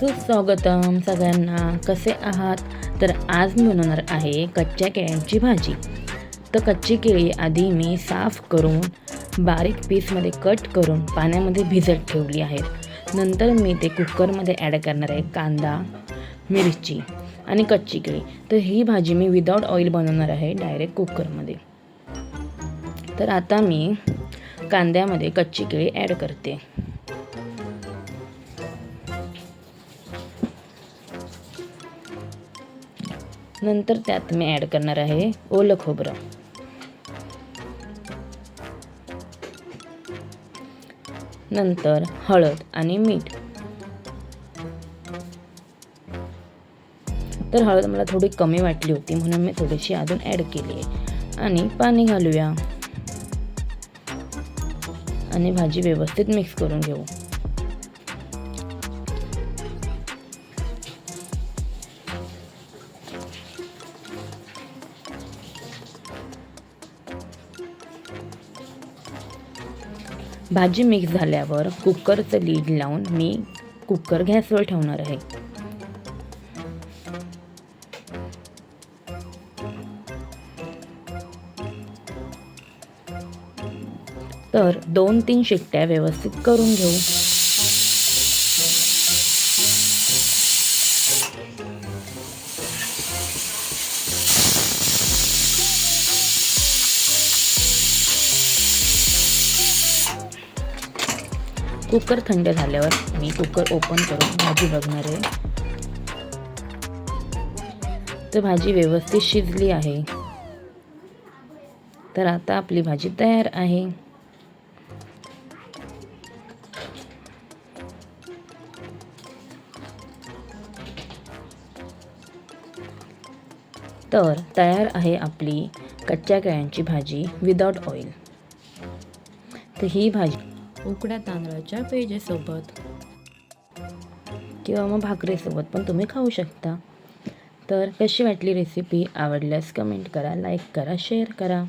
सुस्वागतम सगळ्यांना. कसे आहात? तर आज मी बनवणार आहे कच्च्या केळ्यांची भाजी. तर कच्ची केळी आधी मी साफ करून बारीक पीसमध्ये कट करून पाण्यामध्ये भिजत ठेवली आहेत नंतर मी ते कुकरमध्ये ॲड करणार आहे कांदा मिरची आणि कच्ची केळी. तर ही भाजी मी विदाऊट ऑइल बनवणार आहे डायरेक्ट कुकरमध्ये. तर आता मी कांद्यामध्ये कच्ची केळी ॲड करते. नंतर त्यात मी ॲड करणार आहे ओलं खोबरं. नंतर हळद आणि मीठ. तर हळद मला थोडी कमी वाटली होती म्हणून मी थोडीशी अजून ॲड केली आहे. आणि पाणी घालूया. आणि भाजी व्यवस्थित मिक्स करून घेऊ. भाजी मिक्स झाल्यावर कुकरचं लीड लावून मी कुकर गॅसवर ठेवणार आहे. तर दोन तीन शिट्ट्या व्यवस्थित करून घेऊ. कुकर थंड झाल्यावर मी कुकर ओपन करून भाजी बघणार आहे. तर भाजी व्यवस्थित शिजली आहे. तर आता आपली भाजी तयार आहे. तर तयार आहे आपली कच्च्या केळ्यांची भाजी विदाउट ऑइल. तर ही भाजी उकड्या तांदळाच्या पेजेसोबत. किंवा मग भाकरीसोबत पण तुम्ही खाऊ शकता. तर कशी वाटली रेसिपी आवडल्यास कमेंट करा लाईक करा शेअर करा.